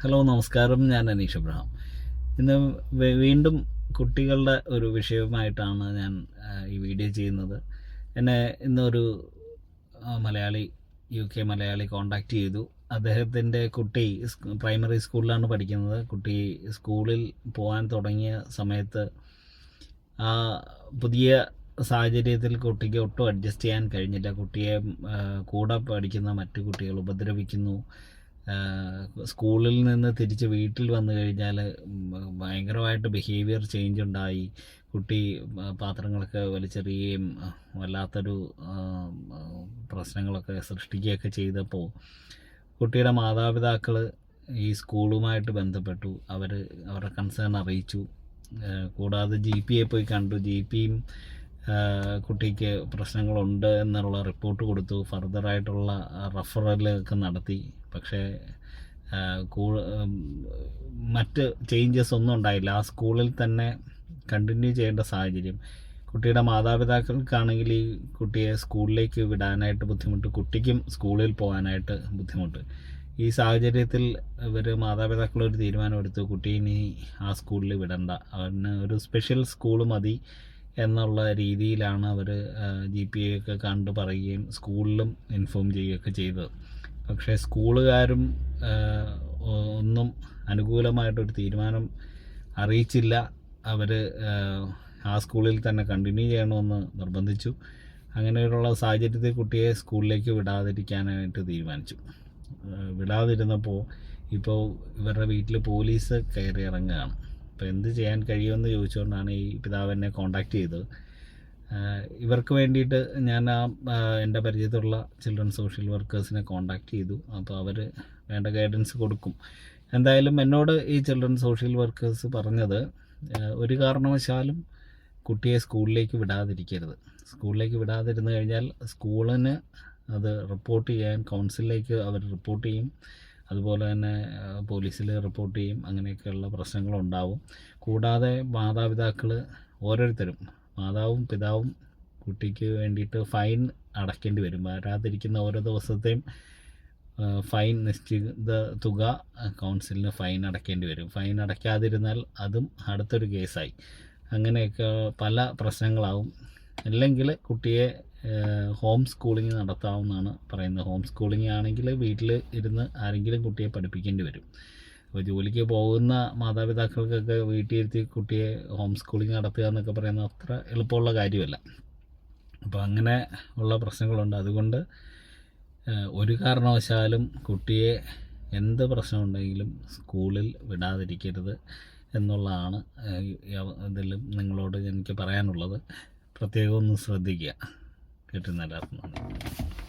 Hello നമസ്കാരം. ഞാൻ Aneesh Abraham. ഇന്ന് വീണ്ടും കുട്ടികളുടെ ഒരു വിഷയവുമായിട്ടാണ് ഞാൻ ഈ വീഡിയോ ചെയ്യുന്നത്. എന്നെ ഇന്നൊരു Malayali U K Malayali contact ചെയ്തു. അദ്ദേഹത്തിന്റെ കുട്ടി പ്രൈമറി സ്കൂളിലാണ് പഠിക്കുന്നത്. കുട്ടി സ്കൂളിൽ പോകാൻ തുടങ്ങിയ സമയത്ത് ആ പുതിയ സാഹചര്യത്തിൽ കുട്ടിക്ക് ഒട്ടും അഡ്ജസ്റ്റ് ചെയ്യാൻ കഴിഞ്ഞില്ല. കുട്ടിയെ കൂടെ പഠിക്കുന്ന മറ്റു കുട്ടികൾ ഉപദ്രവിക്കുന്നു. സ്കൂളിൽ നിന്ന് തിരിച്ച് വീട്ടിൽ വന്നു കഴിഞ്ഞാൽ ഭയങ്കരമായിട്ട് ബിഹേവിയർ ചേഞ്ച് ഉണ്ടായി. കുട്ടി പാത്രങ്ങളൊക്കെ വലിച്ചെറിയുകയും വല്ലാത്തൊരു പ്രശ്നങ്ങളൊക്കെ സൃഷ്ടിക്കുകയൊക്കെ ചെയ്തപ്പോൾ കുട്ടിയുടെ മാതാപിതാക്കൾ ഈ സ്കൂളുമായിട്ട് ബന്ധപ്പെട്ടു. അവർ അവരുടെ കൺസേൺ അറിയിച്ചു. കൂടാതെ ജി പിയെ പോയി കണ്ടു. ജി പിയും കുട്ടിക്ക് പ്രശ്നങ്ങളുണ്ട് എന്നുള്ള റിപ്പോർട്ട് കൊടുത്തു. ഫർദറായിട്ടുള്ള റഫറലൊക്കെ നടത്തി. പക്ഷേ മറ്റ് ചേഞ്ചസ് ഒന്നും ഉണ്ടായില്ല. ആ സ്കൂളിൽ തന്നെ കണ്ടിന്യൂ ചെയ്യേണ്ട സാഹചര്യം. കുട്ടിയുടെ മാതാപിതാക്കൾക്കാണെങ്കിൽ ഈ കുട്ടിയെ സ്കൂളിലേക്ക് വിടാനായിട്ട് ബുദ്ധിമുട്ട് കുട്ടിക്കും സ്കൂളിൽ പോകാനായിട്ട് ബുദ്ധിമുട്ട്. ഈ സാഹചര്യത്തിൽ ഇവർ മാതാപിതാക്കൾ ഒരു തീരുമാനമെടുത്തു കുട്ടീനെ ആ സ്കൂളിൽ വിടണ്ട. അവന് ഒരു സ്പെഷ്യൽ സ്കൂൾ മതി. എന്നുള്ള രീതിയിലാണ് അവർ ജി പി എ ഒക്കെ കണ്ട് പറയുകയും സ്കൂളിലും ഇൻഫോം ചെയ്യുകയൊക്കെ ചെയ്തത്. പക്ഷേ സ്കൂളുകാരും ഒന്നും അനുകൂലമായിട്ടൊരു തീരുമാനം അറിയിച്ചില്ല. അവർ ആ സ്കൂളിൽ തന്നെ കണ്ടിന്യൂ ചെയ്യണമെന്ന് നിർബന്ധിച്ചു. അങ്ങനെയുള്ള സാഹചര്യത്തിൽ കുട്ടിയെ സ്കൂളിലേക്ക് വിടാതിരിക്കാനായിട്ട് തീരുമാനിച്ചു. വിടാതിരുന്നപ്പോൾ ഇപ്പോൾ ഇവരുടെ വീട്ടിൽ പോലീസ് കയറി ഇറങ്ങുകയാണ്. അപ്പോൾ എന്ത് ചെയ്യാൻ കഴിയുമെന്ന് ചോദിച്ചുകൊണ്ടാണ് ഈ പിതാവ് എന്നെ കോണ്ടാക്ട് ചെയ്തത്. ഇവർക്ക് വേണ്ടിയിട്ട് ഞാൻ ആ എന്റെ പരിചയത്തിലുള്ള ചിൽഡ്രൻ സോഷ്യൽ വർക്കേഴ്സിനെ കോണ്ടാക്ട് ചെയ്തു. അപ്പോൾ അവർ വേണ്ട ഗൈഡൻസ് കൊടുക്കും. എന്തായാലും എന്നോട് ഈ ചിൽഡ്രൻ സോഷ്യൽ വർക്കേഴ്സ് പറഞ്ഞത് ഒരു കാരണവശാലും കുട്ടിയെ സ്കൂളിലേക്ക് വിടാതിരിക്കരുത്. സ്കൂളിലേക്ക് വിടാതിരുന്നു കഴിഞ്ഞാൽ സ്കൂളിന് അത് റിപ്പോർട്ട് ചെയ്യാൻ കൗൺസിലിലേക്ക് അവർ റിപ്പോർട്ട് ചെയ്യും. അതുപോലെ തന്നെ പോലീസിൽ റിപ്പോർട്ട് ചെയ്യും അങ്ങനെയൊക്കെയുള്ള പ്രശ്നങ്ങളുണ്ടാവും. കൂടാതെ മാതാപിതാക്കൾ ഓരോരുത്തരും മാതാവും പിതാവും കുട്ടിക്ക് വേണ്ടിയിട്ട് ഫൈൻ അടയ്ക്കേണ്ടി വരും. വരാതിരിക്കുന്ന ഓരോ ദിവസത്തെയും ഫൈൻ നിശ്ചിത തുക കൗൺസിലിന് ഫൈൻ അടയ്ക്കേണ്ടി വരും. ഫൈൻ അടയ്ക്കാതിരുന്നാൽ അതും അടുത്തൊരു കേസായി. അങ്ങനെയൊക്കെ പല പ്രശ്നങ്ങളാവും. അല്ലെങ്കിൽ കുട്ടിയെ ഹോം സ്കൂളിംഗ് നടത്താവുന്നതാണ് പറയുന്നത്. ഹോം സ്കൂളിംഗ് ആണെങ്കിൽ വീട്ടിൽ ഇരുന്ന് ആരെങ്കിലും കുട്ടിയെ പഠിപ്പിക്കേണ്ടി വരും. അപ്പോൾ ജോലിക്ക് പോകുന്ന മാതാപിതാക്കൾക്കൊക്കെ വീട്ടിൽ ഇരുത്തി കുട്ടിയെ ഹോം സ്കൂളിംഗ് നടത്തുക എന്നൊക്കെ പറയുന്നത് അത്ര എളുപ്പമുള്ള കാര്യമല്ല. അപ്പോൾ അങ്ങനെ ഉള്ള പ്രശ്നങ്ങളുണ്ട്. അതുകൊണ്ട് ഒരു കാരണവശാലും കുട്ടിയെ എന്ത് പ്രശ്നമുണ്ടെങ്കിലും സ്കൂളിൽ വിടാതിരിക്കരുത് എന്നുള്ളതാണ് ഇതിലും നിങ്ങളോട് എനിക്ക് പറയാനുള്ളത്. പ്രത്യേകം ഒന്ന് ശ്രദ്ധിക്കുക. കേട്ടുന്ന എല്ലാവർക്കും നന്ദി